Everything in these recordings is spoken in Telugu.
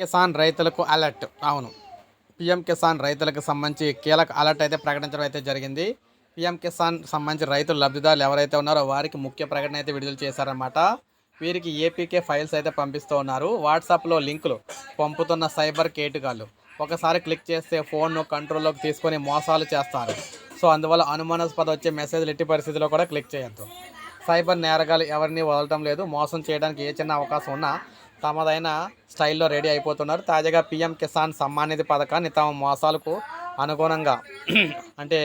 కిసాన్ రైతులకు అలర్ట్. అవును. పిఎం కిసాన్ రైతులకు సంబంధించి కీలక అలర్ట్ అయితే ప్రకటించడం అయితే జరిగింది. పిఎం కిసాన్ సంబంధించి రైతులు లబ్ధిదారులు ఎవరైతే ఉన్నారో వారికి ముఖ్య ప్రకటన అయితే విడుదల చేశారన్నమాట. వీరికి ఏపీకే ఫైల్స్ అయితే పంపిస్తూ ఉన్నారు. వాట్సాప్లో లింకులు పంపుతున్న సైబర్ కేటుగాళ్ళు. ఒకసారి క్లిక్ చేస్తే ఫోన్ను కంట్రోల్లోకి తీసుకొని మోసాలు చేస్తారు. సో అందువల్ల అనుమానాస్పద వచ్చే మెసేజ్లు ఎట్టి పరిస్థితిలో కూడా క్లిక్ చేయొద్దు. సైబర్ నేరగాలు ఎవరిని వదలటం లేదు. మోసం చేయడానికి ఏ చిన్న అవకాశం ఉన్నా తమదైన స్టైల్లో రెడీ అయిపోతున్నారు. తాజాగా పీఎం కిసాన్ సమ్మాన్ నిధి పథకాన్ని తమ మోసాలకు అనుగుణంగా అంటే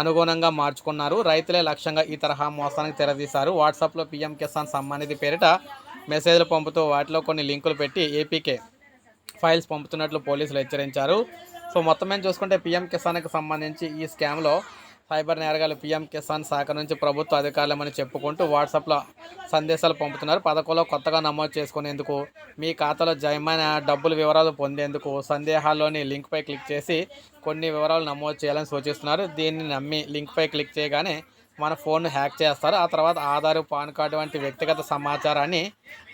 అనుగుణంగా మార్చుకున్నారు. రైతులే లక్ష్యంగా ఈ తరహా మోసానికి తెరదీశారు. వాట్సాప్లో పీఎం కిసాన్ సమ్మాన్ నిధి పేరిట మెసేజ్లు పంపుతూ వాటిలో కొన్ని లింకులు పెట్టి ఏపీకే ఫైల్స్ పంపుతున్నట్లు పోలీసులు హెచ్చరించారు. సో మొత్తం మేము చూసుకుంటే పీఎం కిసాన్కి సంబంధించి ఈ స్కామ్లో సైబర్ నేరగాలు పీఎం కిసాన్ శాఖ నుంచి ప్రభుత్వ అధికారులమని చెప్పుకుంటూ వాట్సాప్లో సందేశాలు పంపుతున్నారు. పథకంలో కొత్తగా నమోదు చేసుకునేందుకు మీ ఖాతాలో జమైన డబ్బుల వివరాలు పొందేందుకు సందేహాల్లోని లింక్పై క్లిక్ చేసి కొన్ని వివరాలు నమోదు చేయాలని సూచిస్తున్నారు. దీన్ని నమ్మి లింక్పై క్లిక్ చేయగానే మన ఫోన్ హ్యాక్ చేస్తారు. ఆ తర్వాత ఆధార్ పాన్ కార్డు వంటి వ్యక్తిగత సమాచారాన్ని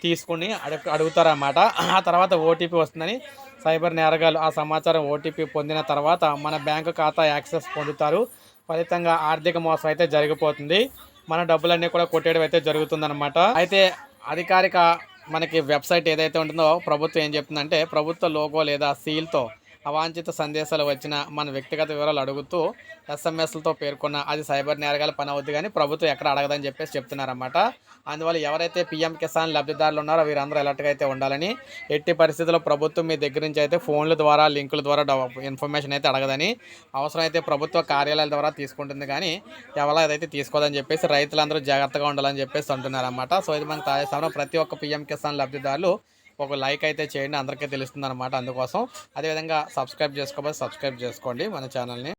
తీసుకుని అడుగు అడుగుతారన్నమాట. ఆ తర్వాత ఓటీపీ వస్తుందని సైబర్ నేరగాలు ఆ సమాచారం ఓటీపీ పొందిన తర్వాత మన బ్యాంకు ఖాతా యాక్సెస్ పొందుతారు. ఫలితంగా ఆర్థిక మోసం అయితే జరిగిపోతుంది. మన డబ్బులన్నీ కూడా కొట్టేయడం అయితే జరుగుతుందన్నమాట. అయితే అధికారిక మనకి వెబ్సైట్ ఏదైతే ఉంటుందో ప్రభుత్వం ఏం చెప్తుందంటే ప్రభుత్వ లోగో లేదా సీల్తో అవాంఛిత సందేశాలు వచ్చిన మన వ్యక్తిగత వివరాలు అడుగుతూ ఎస్ఎంఎస్లతో పేర్కొన్న అది సైబర్ నేరగాల పని అవుద్ది కానీ ప్రభుత్వం ఎక్కడ అడగదని చెప్పేసి చెప్తున్నారన్నమాట. అందువల్ల ఎవరైతే పీఎం కిసాన్ లబ్ధిదారులు ఉన్నారో వీరందరూ ఎలర్ట్గా అయితే ఉండాలని ఎట్టి పరిస్థితుల్లో ప్రభుత్వం మీ దగ్గర నుంచి అయితే ఫోన్ల ద్వారా లింకుల ద్వారా ఇన్ఫర్మేషన్ అయితే అడగదని అవసరమైతే ప్రభుత్వ కార్యాలయాల ద్వారా తీసుకుంటుంది కానీ ఎవరో అదైతే తీసుకోదని చెప్పేసి రైతులందరూ జాగ్రత్తగా ఉండాలని చెప్పేసి అంటున్నారన్నమాట. సో ఇది మనకు తాజా ప్రతి ఒక్క పీఎం కిసాన్ లబ్ధిదారులు ఒక లైక్ అయితే చేయండి అందరికీ తెలుస్తుంది అనమాట అందుకోసం అదేవిధంగా సబ్స్క్రైబ్ చేసుకోకపోతే సబ్స్క్రైబ్ చేసుకోండి మన ఛానల్ని.